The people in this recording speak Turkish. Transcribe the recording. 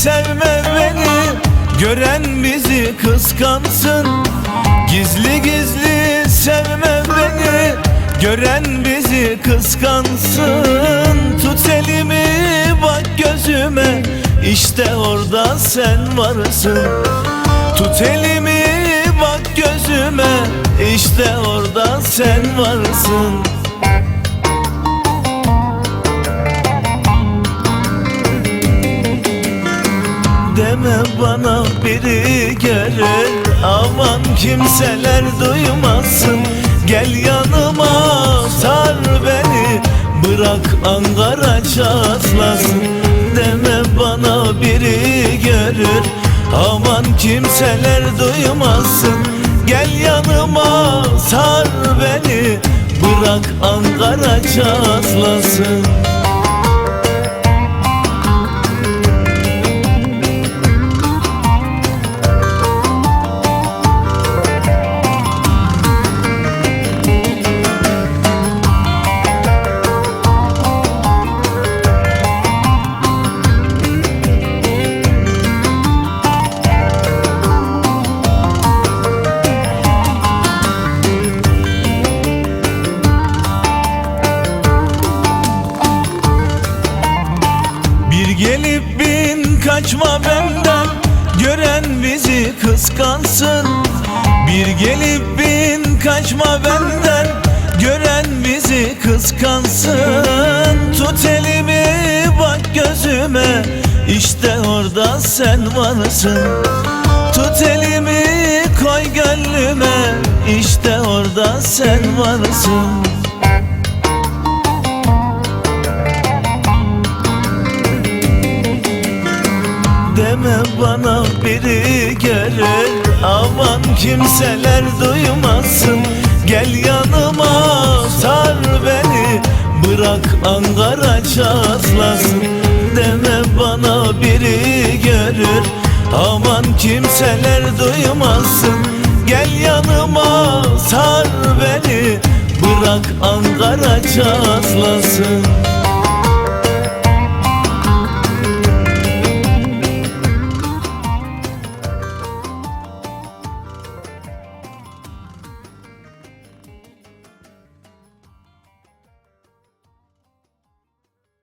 sevme beni Gören bizi kıskansın. Gizli gizli sevme beni Gören bizi kıskansın. Tut elimi bak gözüme İşte orada sen varsın. Tut elimi bak gözüme İşte orada sen varsın bana biri görür Aman kimseler duymasın. Gel yanıma sar beni. Bırak Ankara çatlasın. Deme bana biri görür Aman kimseler duymasın. Gel yanıma sar beni. Bırak Ankara çatlasın gelip bin kaçma benden Gören bizi kıskansın. Bir gelip bin kaçma benden Gören bizi kıskansın. Tut elimi bak gözüme İşte orada sen varsın. Tut elimi koy gönlüme İşte orada sen varsın bana biri görür Aman kimseler duymasın. Gel yanıma sar beni. Bırak Ankara çatlasın. Deme bana biri görür Aman kimseler duymasın. Gel yanıma sar beni. Bırak Ankara çatlasın